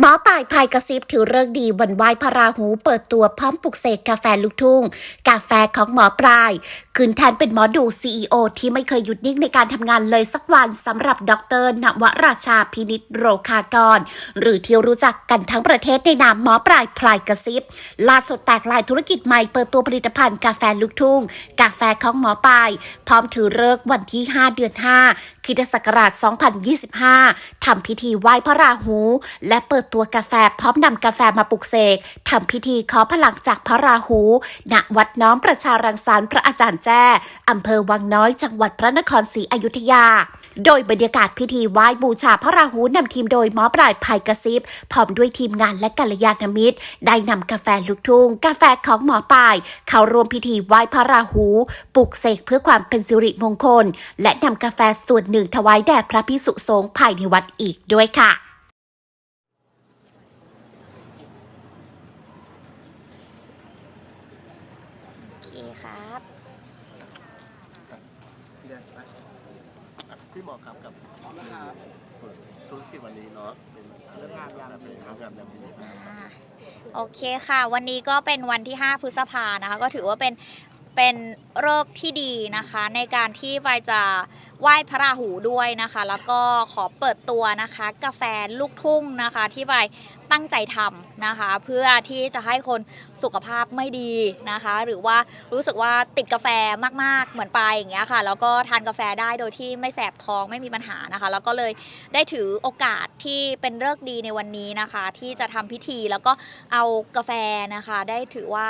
หมอปลายพายกระซิบถือเลิกษ์ดีวันไหวพระราหูเปิดตัวพร้อมปลุกเสกกาแฟลูกทุ่ง กาแฟของหมอปลาย คืนแทนเป็นหมอดู CEO ที่ไม่เคยหยุดนิ่งในการทำงานเลยสักวันสำหรับดรนวราชาพินิษโรคากร หรือที่รู้จักกันทั้งประเทศในนามหมอปลายพลายกระซิบล่าสุดแตกลายธุรกิจใหม่เปิดตัวผลิตภัณฑ์กาแฟลูกทุ่ง กาแฟของหมอปลายพร้อมถือเลิกษ์วันที่ 5 เดือน 5คริสตศักราช 2025ทำพิธีไหว้พระราหู และเปิดตัวกาแฟพร้อมนำกาแฟมาปลุกเสกทำพิธีขอพลังจากพระราหูณวัดน้อมประชารังสรรค์พระอาจารย์แจ้อำเภอวังน้อยจังหวัดพระนครศรีอยุธยา โดยบรรยากาศพิธีไหว้บูชาพระราหูนำทีมโดยหมอปลายภัยกระซิบพร้อมด้วยทีมงานและกัลยาณมิตร ได้นำกาแฟลูกทุ่งกาแฟของหมอปลาย เข้าร่วมพิธีไหว้พระราหูปลุกเสกเพื่อความเป็นสิริมงคล และนำกาแฟส่วนหนึ่งถวายแด่พระพิสุสงฆ์ภายในวัดอีกด้วยค่ะโอเคครับ พี่แดนไปอะพี่หมอครับกับ เปิดธุรกิจวันนี้เนาะเป็นเรื่องงามยามดีครับงามยามดีครับ อ่าโอเคค่ะ วันนี้ก็เป็นวันที่ 5 พฤษภานะคะ ก็ถือว่าเป็นเป็นเลิกษ์ที่ดีนะคะ ในการที่ไปจะไหว้พระราหูด้วยนะคะ แล้วก็ขอเปิดตัวนะคะ กาแฟลูกทุ่งนะคะ ที่ไป ตั้งใจทำนะคะ เพื่อที่จะให้คนสุขภาพไม่ดีนะคะ หรือว่ารู้สึกว่าติดกาแฟมากๆเหมือนไปอย่างเงี้ยค่ะแล้วก็ทานกาแฟได้โดยที่ไม่แสบท้องไม่มีปัญหานะคะ แล้วก็เลยได้ถือโอกาสที่เป็นเลิกดีในวันนี้นะคะ ที่จะทำพิธีแล้วก็เอากาแฟนะคะ ได้ถือว่า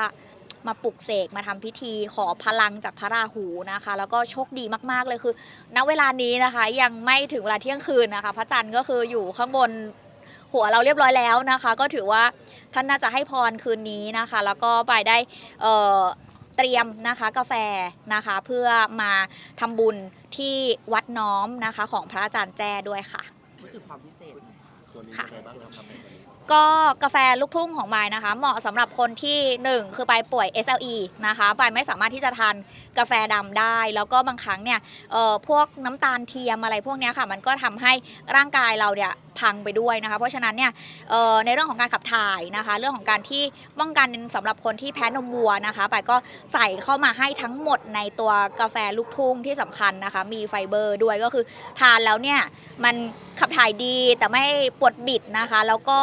มาปลุกเสกมาทำพิธีขอพลังจากพระราหูนะคะ แล้วก็โชคดีมากๆเลยคือ ณเวลานี้นะคะ ยังไม่ถึงเวลาเที่ยงคืนนะคะ พระจันทร์ก็คืออยู่ข้างบน หัวเราเรียบร้อยแล้วนะคะ ก็ถือว่าท่านน่าจะให้พรคืนนี้นะคะ แล้วก็ไปได้เอ่อเตรียมนะคะกาแฟนะคะเพื่อมาทำบุญที่วัดน้อมนะคะของพระอาจารย์แจ้ด้วยค่ะพูดถึงความพิเศษตัวนี้ยังไงบ้างครับครับก็กาแฟลูกทุ่งของบายนะคะ เหมาะสำหรับคนที่ 1 คือไปป่วย SLE นะคะบายไม่สามารถที่จะทานกาแฟดำได้ แล้วก็บางครั้งเนี่ยเอ่อพวกน้ำตาลเทียมอะไรพวกเนี้ยค่ะ มันก็ทำให้ร่างกายเราเนี่ย พังไปด้วยนะคะ เพราะฉะนั้นเนี่ยในเรื่องของการขับถ่ายนะคะ เรื่องของการที่ป้องกันสำหรับคนที่แพ้นมวัวนะคะบายก็ใส่เข้ามาให้ทั้งหมดในตัวกาแฟลูกทุ่งที่สำคัญนะคะ มีไฟเบอร์ด้วยก็คือทานแล้วเนี่ยมันขับถ่ายดีแต่ไม่ปวดบิดนะคะ แล้วก็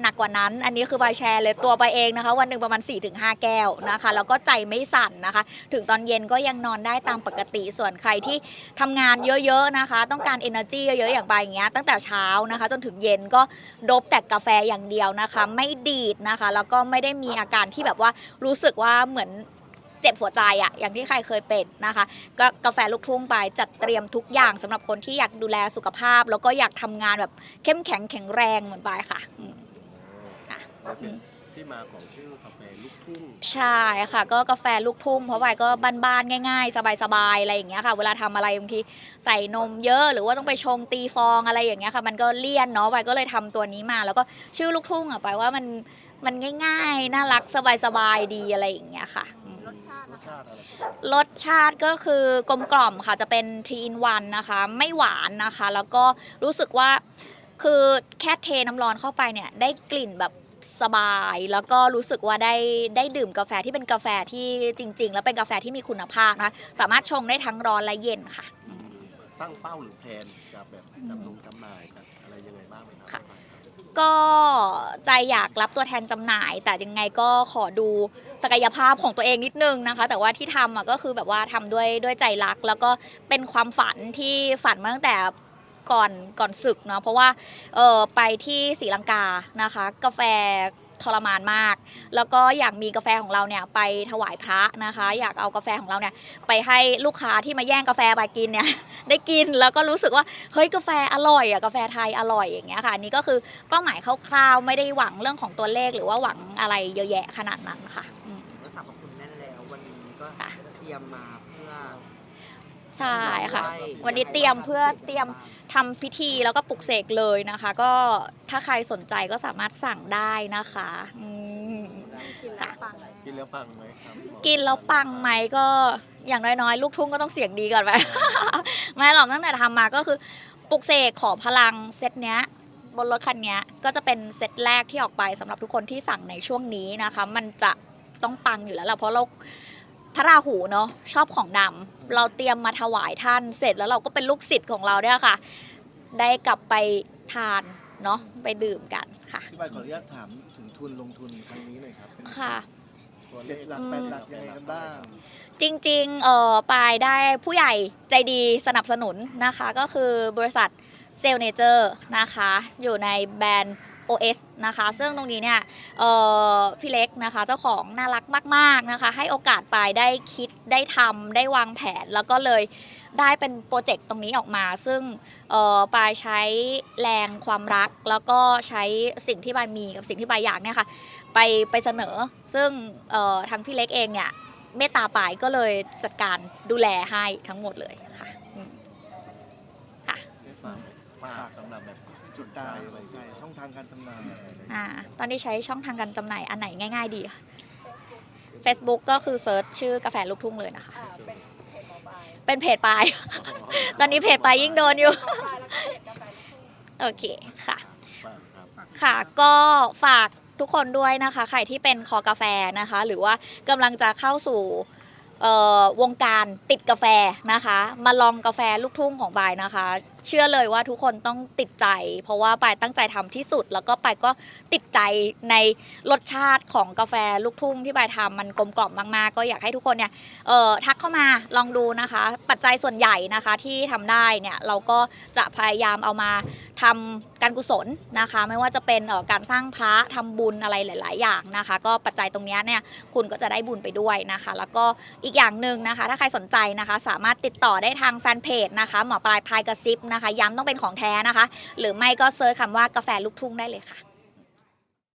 หนักกว่านั้น อันนี้คือใบแชร์เลยตัวใบเองนะคะ วันหนึ่งประมาณ 4-5 แก้วนะคะ แล้วก็ใจไม่สั่นนะคะ ถึงตอนเย็นก็ยังนอนได้ตามปกติส่วนใครที่ทำงานเยอะๆนะคะ ต้องการ energy เยอะๆอย่างใบอย่างเงี้ยตั้งแต่เช้านะคะจนถึงเย็นก็ดบแต่กาแฟอย่างเดียวนะคะ ไม่ดีดนะคะ แล้วก็ไม่ได้มีอาการที่แบบว่ารู้สึกว่าเหมือนเจ็บหัวใจอะอย่างที่ใครเคยเป็นนะคะ ก็กาแฟลูกทุ่งไปจัดเตรียมทุกอย่างสำหรับคนที่อยากดูแลสุขภาพ แล้วก็อยากทำงานแบบเข้มแข็งแข็งแรงเหมือนไปายค่ะอืมอะแล้วเป็น ที่มาของชื่อกาแฟลูกทุ่งใช่ค่ะ ก็กาแฟลูกทุ่งเพราะไปก็บ้านๆง่าย ๆ สบายๆอะไรอย่างเงี้ยค่ะ เวลาทำอะไรบางทีใส่นมเยอะ หรือว่าต้องไปชงตีฟองอะไรอย่างเงี้ยค่ะ มันก็เลี่ยนเนาะไปก็เลยทำตัวนี้มา แล้วก็ชื่อลูกทุ่งอะไปว่ามันมันง่ายๆ น่ารักสบายๆดีอะไรอย่างเงี้ยค่ะอืม รสชาติรสนะคะชาติอะไรรสชาติก็คือกลมกล่อมค่ะจะเป็นทีอินวันนะคะ ไม่หวานนะคะ แล้วก็รู้สึกว่าคือแค่เทน้ำร้อนเข้าไปเนี่ย ได้กลิ่นแบบ สบาย แล้วก็รู้สึกว่าได้ได้ดื่มกาแฟที่เป็นกาแฟที่จริง ๆ แล้วเป็นกาแฟที่มีคุณภาพนะคะสามารถชงได้ทั้งร้อนและเย็นค่ะ ตั้งเป้าหรือแผนจะแบบจำนงจำหน่ายจะอะไรยังไงบ้างไหมครัค่ะ บก็ใจอยากรับตัวแทนจำหน่าย แต่ยังไงก็ขอดูศักยภาพของตัวเองนิดนึงนะคะ แต่ว่าที่ทำอะก็คือแบบว่าทำด้วยด้วยใจรัก แล้วก็เป็นความฝันที่ฝันมาตั้งแต่ ก่อนก่อนศึกเนาะเพราะว่าเออไปที่ศรีลังกานะคะ กาแฟทรมานมาก แล้วก็อยากมีกาแฟของเราเนี่ยไปถวายพระนะคะ อยากเอากาแฟของเราเนี่ยไปให้ลูกค้าที่มาแย่งกาแฟไปกินเนี่ย ได้กินแล้วก็รู้สึกว่าเฮ้ยกาแฟอร่อยอะกาแฟไทยอร่อยอย่างเงี้ยค่ะอันนี้ก็คือเป้าหมายคร่าวๆไม่ได้หวังเรื่องของตัวเลขหรือว่าหวังอะไรเยอะแยะขนาดนั้นค่ะอืมก็สรรพคุณแน่นแล้ววันนี้ก็ค่ะเตรียมมาเพื่อ ใช่ค่ะไหวันนี้เตรียมเพื่อเตรียมทำพิธีแล้วก็ปลุกเสกเลยนะคะ ก็ถ้าใครสนใจก็สามารถสั่งได้นะคะอืมค่ะปังแน่กินแล้วปังไหมครับหมอกินแล้วปังไหมก็อย่างน้อยๆ ลูกทุ่งก็ต้องเสียงดีก่อนไหมไม่หรอกตั้งแต่ทำมาก็คือปลุกเสกขอพลังเซตเนี้ยบนรถคันเนี้ยก็จะเป็นเซตแรกที่ออกไปสำหรับทุกคนที่สั่งในช่วงนี้นะคะ มันจะต้องปังอยู่แล้วล่ะเพราะเรา พระราหูเนาะชอบของดำเราเตรียมมาถวายท่านเสร็จแล้วเราก็เป็นลูกศิษย์ของเราเนี่ยค่ะ ได้กลับไปทานเนาะไปดื่มกันค่ะพี่บอยขออนุญาตถามถึงทุนลงทุนครั้งนี้หน่อยครับเป็นค่ะตัวเลเจ็ดขหลักแปดหลักยังไงกันบ้าง จริงๆเอ่อปายได้ผู้ใหญ่ใจดีสนับสนุนนะคะ ก็คือบริษัทเซลเนเจอร์นะคะ อยู่ในแบรนด์ OS นะคะ ซึ่งตรงนี้เนี่ยเอ่อพี่เล็กนะคะ เจ้าของน่ารักมาก ๆนะคะ ให้โอกาสปายได้คิดได้ทำได้วางแผน แล้วก็เลยได้เป็นโปรเจกต์ตรงนี้ออกมา ซึ่งเอ่อปายใช้แรงความรัก แล้วก็ใช้สิ่งที่ปายมีกับสิ่งที่ปายอยากเนี่ยค่ะไปไปเสนอ ซึ่งเอ่อทางพี่เล็กเองเนี่ยเมตตาปายก็เลยจัดการดูแลให้ทั้งหมดเลยค่ะอืมค่ะได้ฝากฝากสำหรับแบบ สุดตาท้ายยอะไรใช่ช่องทางการจำหน่ายอ่าตอนนี้ใช้ช่องทางการจำหน่ายอันไหนง่าย ๆ ดีค่ะ Facebook ก็คือเซิร์ชชื่อกาแฟลูกทุ่งเลยนะคะเป็นเพจปาย ตอนนี้เพจปายยิ่งโดนอยู่โอเคค่ะ ฝากครับ ค่ะก็ฝากทุกคนด้วยนะคะ ใครที่เป็นคอกาแฟนะคะ หรือว่ากำลังจะเข้าสู่เอ่อวงการติดกาแฟนะคะ มาลองกาแฟลูกทุ่งของปายนะคะ เชื่อเลยว่าทุกคนต้องติดใจ เพราะว่าปายตั้งใจทำที่สุด แล้วก็ปายก็ติดใจในรสชาติของกาแฟลูกทุ่งที่ปายทำมันกลมกล่อมมาก ๆ ก็อยากให้ทุกคนเนี่ยเอ่อทักเข้ามาลองดูนะคะ ปัจจัยส่วนใหญ่นะคะที่ทำได้เนี่ยเราก็จะพยายามเอามาทำการกุศลนะคะ ไม่ว่าจะเป็นเอ่อการสร้างพระทำบุญอะไรหลาย ๆ อย่างนะคะ ก็ปัจจัยตรงนี้เนี่ยคุณก็จะได้บุญไปด้วยนะคะ แล้วก็อีกอย่างหนึ่งนะคะ ถ้าใครสนใจนะคะ สามารถติดต่อได้ทางแฟนเพจนะคะหมอปลายพายกระซิบนะนะคะ ย้ำต้องเป็นของแท้นะคะ หรือไม่ก็เซิร์ชคำว่ากาแฟลูกทุ่งได้เลยค่ะ